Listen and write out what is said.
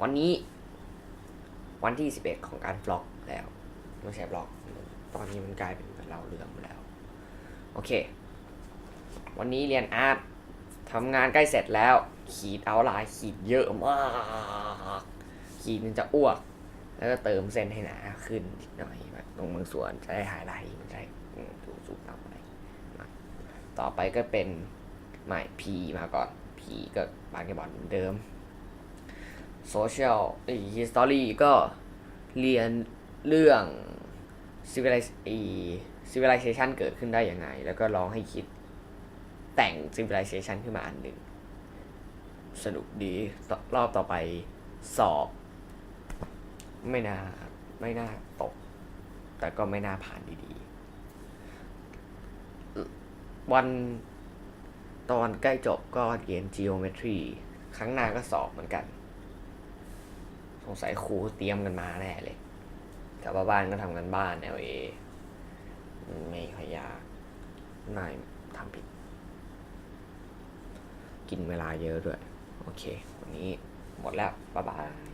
วันนี้ วันที่11ของการบล็อกแล้วไม่ใช่บล็อก ตอนนี้มันกลายเป็นเราเรื่องไปแล้ว โอเค วันนี้เรียนอาร์ตทำงานใกล้เสร็จแล้ว ขีดเอาลายขีดเยอะมากขีดมันจะอ้วก แล้วก็เติมเส้นให้หนาขึ้นนิดหน่อยแบบตรงบางส่วนจะได้หายลท์มันจะถูกสูบน้ำอะไรต่อไปก็เป็นใหม่ P มาก่อน P ก็บาสเกตบอลเหมือนเดิม Social ไอ้ History ก็เรียนเรื่อง Civiliz- ไอ้ Civilization เกิดขึ้นได้ยังไง แล้วก็ลองให้คิดแต่ง Civilization ขึ้นมาอันหนึ่ง สนุกดีรอบต่อไปสอบ ไม่น่าไม่น่าตก แต่ก็ไม่น่าผ่านดีๆ วันตอนใกล้จบก็เรียน geometry ครั้งหน้าก็สอบเหมือนกัน งสัยครูเตรียมกันมาแน่เลยกลับมาบ้านก็ทำกันบ้าน LA ไม่ค่อยยากไม่ทำผิด กินเวลาเยอะด้วย โอเค วันนี้หมดแล้ว บ๊ายบาย